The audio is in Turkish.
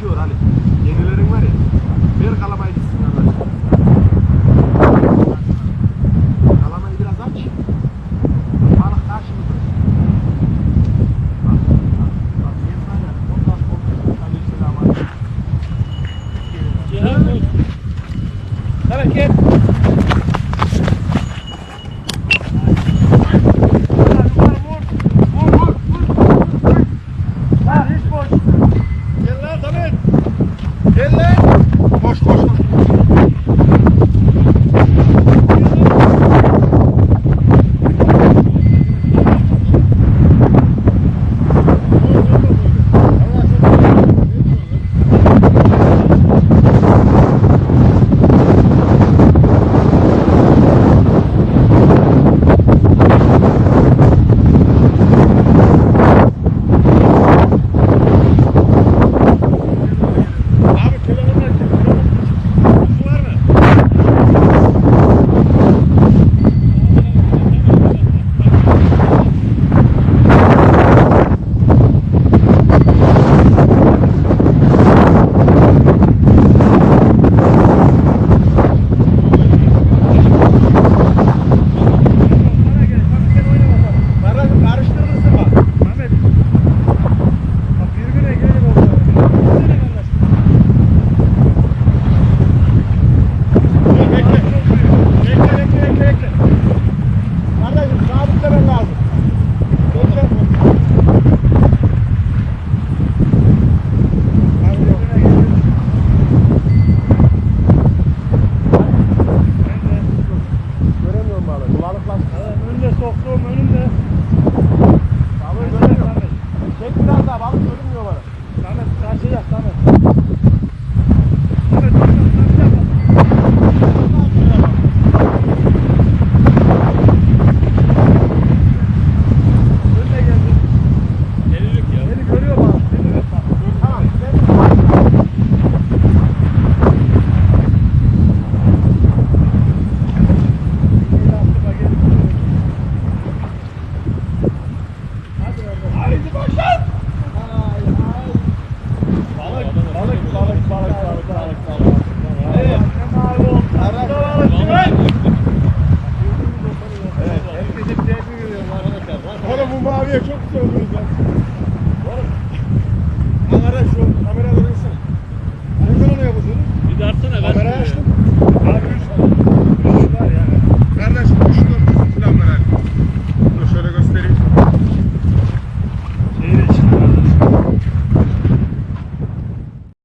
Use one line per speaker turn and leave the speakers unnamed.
uçuyor hani. Yenilerin var ya. Ver kalamayı gitsin arkadaş. Kalamayı biraz aç. Balık karşımızda.
Hareket.
Gel lan. Koş, koş, koş. Koşun!
Balık,
balık, balık,
balık, balık,
balık,
balık. Evet,
arada balık çıkın.
Evet, herkese bir tepki veriyorum arkadaşlar.
Oğlum bu maviye çok güzel oluyor zaten.